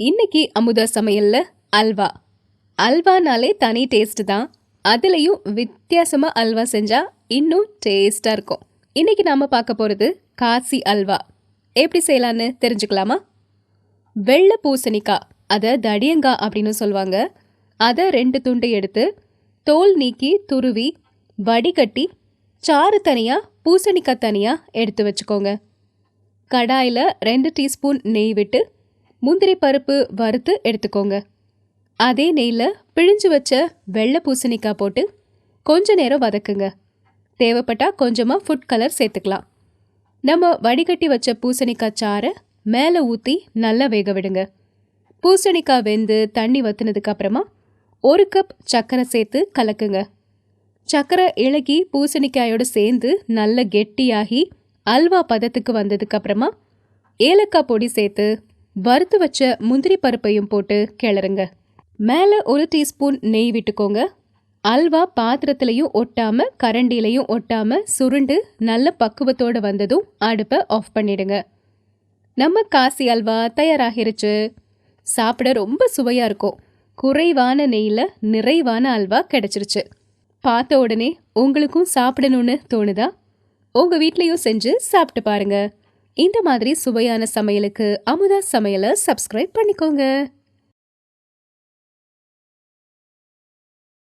இன்னைக்கு அமுதா சமையலில் அல்வா. அல்வானாலே தனி டேஸ்ட் தான். அதுலேயும் வித்தியாசமாக அல்வா செஞ்சால் இன்னும் டேஸ்ட்டாக இருக்கும். இன்னைக்கு நாம் பார்க்க போகிறது காசி அல்வா. எப்படி செய்யலான்னு தெரிஞ்சுக்கலாமா? வெள்ளை பூசணிக்காய் அதை தடியங்காய் அப்படின்னு சொல்லுவாங்க. அதை ரெண்டு துண்டு எடுத்து தோல் நீக்கி துருவி வடிகட்டி சாறு தனியாக பூசணிக்காய் தனியாக எடுத்து வச்சுக்கோங்க. கடாயில் ரெண்டு டீஸ்பூன் நெய் விட்டு முந்திரி பருப்பு வறுத்து எடுத்துக்கோங்க. அதே நெய்யில் பிழிஞ்சு வச்ச வெள்ளை பூசணிக்காய் போட்டு கொஞ்ச நேரம் வதக்குங்க. தேவைப்பட்டால் கொஞ்சமாக ஃபுட் கலர் சேர்த்துக்கலாம். நம்ம வடிகட்டி வச்ச பூசணிக்காய் சாறை மேலே ஊற்றி நல்லா வேக விடுங்க. பூசணிக்காய் வெந்து தண்ணி வத்துனதுக்கு அப்புறமா ஒரு கப் சர்க்கரை சேர்த்து கலக்குங்க. சர்க்கரை இலகி பூசணிக்காயோடு சேர்ந்து நல்ல கெட்டியாகி அல்வா பதத்துக்கு வந்ததுக்கப்புறமா ஏலக்காய் பொடி சேர்த்து வறுத்து வச்ச முந்திரி பருப்பையும் போட்டு கிளறுங்க. மேலே ஒரு டீஸ்பூன் நெய் விட்டுக்கோங்க. அல்வா பாத்திரத்திலையும் ஒட்டாமல் கரண்டிலையும் ஒட்டாமல் சுருண்டு நல்ல பக்குவத்தோடு வந்ததும் அடுப்பை ஆஃப் பண்ணிடுங்க. நம்ம காசி அல்வா தயாராகிருச்சு. சாப்பிட ரொம்ப சுவையாக இருக்கும். குறைவான நெய்யில் நிறைவான அல்வா கிடச்சிருச்சு. பார்த்த உடனே உங்களுக்கும் சாப்பிடணும்னு தோணுதா? உங்கள் வீட்லேயும் செஞ்சு சாப்பிட்டு பாருங்கள் இந்த மாதிரி சுவையான சமையலுக்கு அமுதா சமையலை சப்ஸ்கிரைப் பண்ணிக்கோங்க.